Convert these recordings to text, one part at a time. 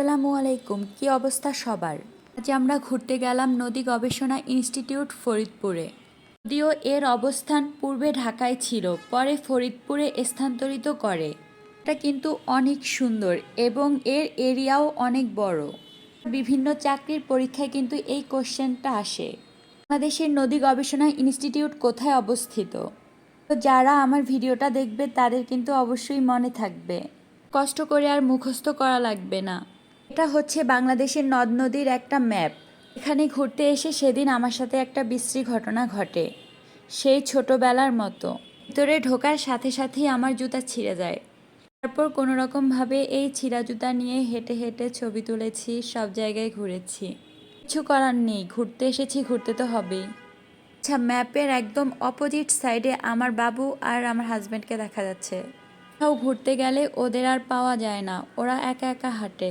আসসালামু আলাইকুম কি অবস্থা সবার? আজ আমরা ঘুরতে গেলাম নদী গবেষণা ইনস্টিটিউট ফরিদপুরে। যদিও এর অবস্থান পূর্বে ঢাকায় ছিল, পরে ফরিদপুরে স্থানান্তরিত করে। এটা কিন্তু অনেক সুন্দর এবং এর এরিয়াও অনেক বড়। বিভিন্ন চাকরির পরীক্ষায় কিন্তু এই কোশ্চেনটা আসে। বাংলাদেশের নদী গবেষণা ইনস্টিটিউট কোথায় অবস্থিত? তো যারা আমার ভিডিওটা দেখবে, তাদের কিন্তু অবশ্যই মনে থাকবে। কষ্ট করে আর মুখস্থ করা লাগবে না। এটা হচ্ছে বাংলাদেশের নদ নদীর একটা ম্যাপ। এখানে ঘুরতে এসে সেদিন আমার সাথে একটা বিশ্রী ঘটনা ঘটে। সেই ছোটবেলার মতো। ভিতরে ঢোকার সাথে সাথেই আমার জুতা ছিঁড়ে যায়। তারপর কোনো রকমভাবে এই ছিঁড়া জুতা নিয়ে হেঁটে হেঁটে ছবি তুলেছি, সব জায়গায় ঘুরেছি। কিছু করার নেই, ঘুরতে এসেছি, ঘুরতে তো হবেই। আচ্ছা ম্যাপের একদম অপোজিট সাইডে আমার বাবু আর আমার হাজব্যান্ডকে দেখা যাচ্ছে। কোথাও ঘুরতে গেলে ওদের আর পাওয়া যায় না, ওরা একা একা হাঁটে।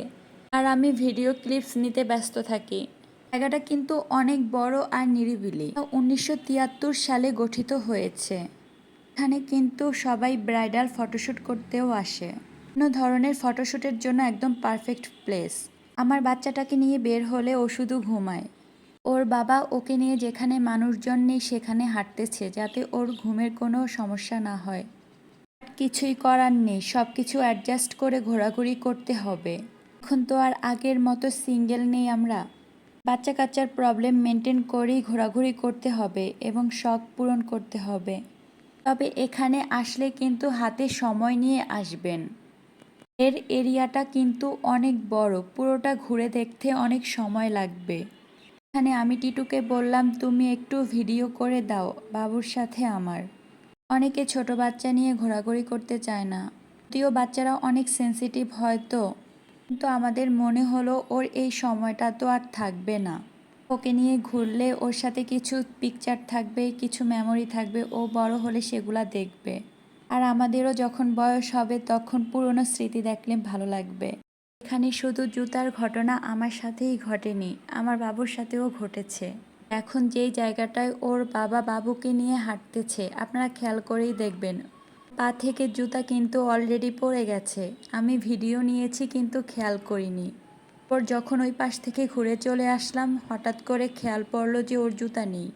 আর আমি ভিডিও ক্লিপস নিতে ব্যস্ত থাকি। জায়গাটা কিন্তু অনেক বড় আর নিরিবিলি। উনিশশো তিয়াত্তর সালে গঠিত হয়েছে। এখানে কিন্তু সবাই ব্রাইডাল ফটোশ্যুট করতেও আসে। বিভিন্ন ধরনের ফটোশ্যুটের জন্য একদম পারফেক্ট প্লেস। আমার বাচ্চাটাকে নিয়ে বের হলে ও শুধু ঘুমায়। ওর বাবা ওকে নিয়ে যেখানে মানুষজন নেই সেখানে হাঁটতেছে যাতে ওর ঘুমের কোনো সমস্যা না হয়। কিছুই করার নেই সব কিছু অ্যাডজাস্ট করে ঘোরাঘুরি করতে হবে। এখন তো আর আগের মতো সিঙ্গেল নেই আমরা। বাচ্চা কাচ্চার প্রবলেম মেনটেন করেই ঘোরাঘুরি করতে হবে এবং শখ পূরণ করতে হবে। তবে এখানে আসলে কিন্তু হাতে সময় নিয়ে আসবেন। এর এরিয়াটা কিন্তু অনেক বড়, পুরোটা ঘুরে দেখতে অনেক সময় লাগবে। এখানে আমি টিটুকে বললাম, তুমি একটু ভিডিও করে দাও, বাবুর সাথে আমার। অনেকে ছোট বাচ্চা নিয়ে ঘোরাঘুরি করতে চায় না। যদিও বাচ্চারা অনেক সেন্সিটিভ হয় তো। কিন্তু আমাদের মনে হলো ওর এই সময়টা তো আর থাকবে না। ওকে নিয়ে ঘুরলে ওর সাথে কিছু পিকচার থাকবে, কিছু মেমোরি থাকবে, ও বড় হলে সেগুলা দেখবে। আর আমাদেরও যখন বয়স হবে তখন পুরনো স্মৃতি দেখলে ভালো লাগবে। এখানে শুধু জুতার ঘটনা আমার সাথেই ঘটেনি, আমার বাবুর সাথেও ঘটেছে। এখন যেই জায়গাটায় ওর বাবা বাবুকে নিয়ে হাঁটতেছে, আপনারা খেয়াল করেই দেখবেন পা থেকে জুতা কিন্তু অলরেডি পড়ে গেছে। আমি ভিডিও নিয়েছি কিন্তু খেয়াল করিনি। ওর যখন ওই পাশ থেকে ঘুরে চলে আসলাম, হঠাৎ করে খেয়াল পড়ল যে ওর জুতা নেই।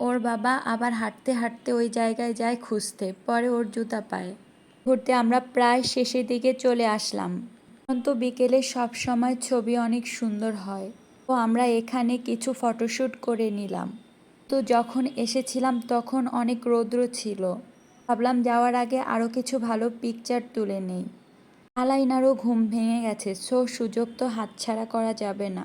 ওর বাবা আবার হাঁটতে হাঁটতে ওই জায়গায় যায় খুঁজতে, পরে ওর জুতা পায়। ঘুরতে আমরা প্রায় শেষের দিকে চলে আসলাম। তো বিকেলে সব সময় ছবি অনেক সুন্দর হয়। তো আমরা এখানে কিছু ফটোশ্যুট করে নিলাম। তো যখন এসেছিলাম তখন অনেক রৌদ্র ছিল। ভাবলাম যাওয়ার আগে আরও কিছু ভালো পিকচার তুলে নেই। আলাইনারও ঘুম ভেঙে গেছে সো সুযোগ তো হাতছাড়া করা যাবে না।